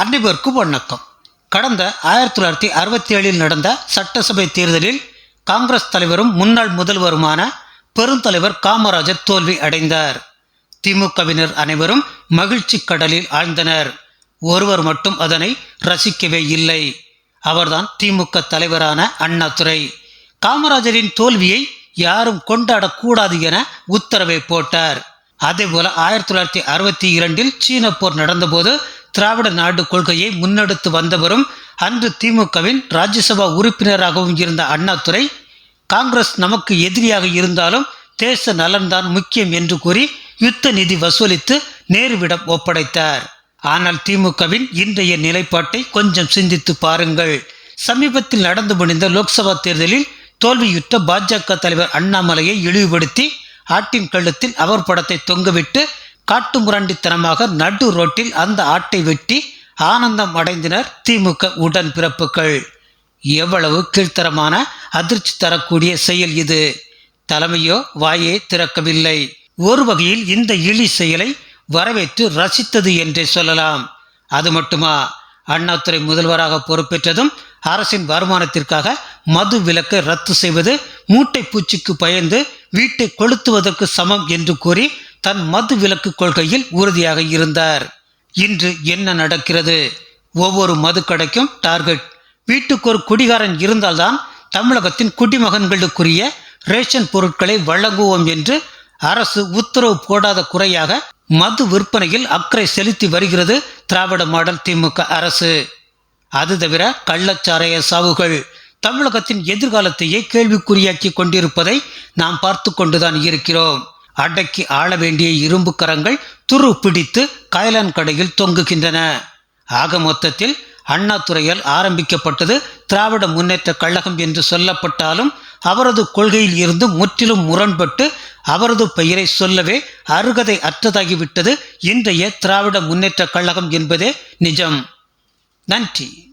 அனைவருக்கும் வணக்கம். கடந்த ஆயிரத்தி தொள்ளாயிரத்தி அறுபத்தி ஏழில் நடந்த சட்டசபை தேர்தலில் காங்கிரஸ் தலைவரும் முன்னாள் முதல்வருமான பெருந்தலைவர் காமராஜர் தோல்வி அடைந்தார். திமுகவினர் அனைவரும் மகிழ்ச்சி கடலில் ஆழ்ந்தனர். ஒருவர் மட்டும் அதனை ரசிக்கவே இல்லை. அவர்தான் திமுக தலைவரான அண்ணாதுரை. காமராஜரின் தோல்வியை யாரும் கொண்டாடக்கூடாது என உத்தரவை போட்டார். அதேபோல ஆயிரத்தி தொள்ளாயிரத்தி அறுபத்தி இரண்டில் சீன போர் நடந்தபோது திராவிட நாடு கொள்கையை முன்னெடுத்து வந்தவரும் அன்று திமுகவின் ராஜ்யசபா உறுப்பினராகவும் இருந்த அண்ணாதுரை காங்கிரஸ் நமக்கு எதிரியாக இருந்தாலும் தேச நலன்தான் முக்கியம் என்று கூறி யுத்த நிதி வசூலித்து நேருவிடம் ஒப்படைத்தார். ஆனால் திமுகவின் இன்றைய நிலைப்பாட்டை கொஞ்சம் சிந்தித்து பாருங்கள். சமீபத்தில் நடந்து முடிந்த லோக்சபா தேர்தலில் தோல்வியுற்ற பாஜக தலைவர் அண்ணாமலையை இழிவுபடுத்தி ஆட்டின் கழுத்தில் அவர் படத்தை தொங்கவிட்டு காட்டு முரண்டித்தனமாக நடு ரோட்டில் அந்த ஆட்டை வெட்டி ஆனந்தம் அடைந்தனர் திமுக உடன் பிறப்புகள். எவ்வளவு கீழ்த்தரமான அதிர்ச்சி தரக்கூடிய செயல் இது. தலைமையோ வாயே திறக்கவில்லை. ஒரு வகையில் இந்த இழி செயலை வரவேற்று ரசித்தது என்றே சொல்லலாம். அது மட்டுமா? அண்ணாதுரை முதல்வராக பொறுப்பேற்றதும் அரசின் வருமானத்திற்காக மது விலக்கை ரத்து செய்வது மூட்டை பூச்சிக்கு பயந்து வீட்டை கொளுத்துவதற்கு சமம் என்று கூறி தன் மது விலக்கு கொள்கையில் உறுதியாக இருந்தார். இன்று என்ன நடக்கிறது? ஒவ்வொரு மது கடைக்கும் டார்கெட். வீட்டுக்கு ஒரு குடிகாரன் இருந்தால்தான் தமிழகத்தின் குடிமகன்களுக்குரிய ரேஷன் பொருட்களை வழங்குவோம் என்று அரசு உத்தரவு போடாத குறையாக மது விற்பனையில் அக்கறை செலுத்தி வருகிறது திராவிட மாடல் திமுக அரசு. அது தவிர கள்ளச்சாராய சாவுகள். தமிழகத்தின் எதிர்காலத்தையே கேள்விக்குறியாக்கி கொண்டிருப்பதை நாம் பார்த்து கொண்டுதான் இருக்கிறோம். அடக்கி ஆள வேண்டிய இரும்பு கரங்கள் துரு பிடித்து காயலான் கடையில் தொங்குகின்றன. ஆக மொத்தத்தில் அண்ணாதுரையால் ஆரம்பிக்கப்பட்டது திராவிட முன்னேற்ற கழகம் என்று சொல்லப்பட்டாலும் அவரது கொள்கையில் இருந்து முற்றிலும் முரண்பட்டு அவரது பெயரை சொல்லவே அருகதை அற்றதாகிவிட்டது இன்றைய திராவிட முன்னேற்ற கழகம் என்பதே நிஜம். நன்றி.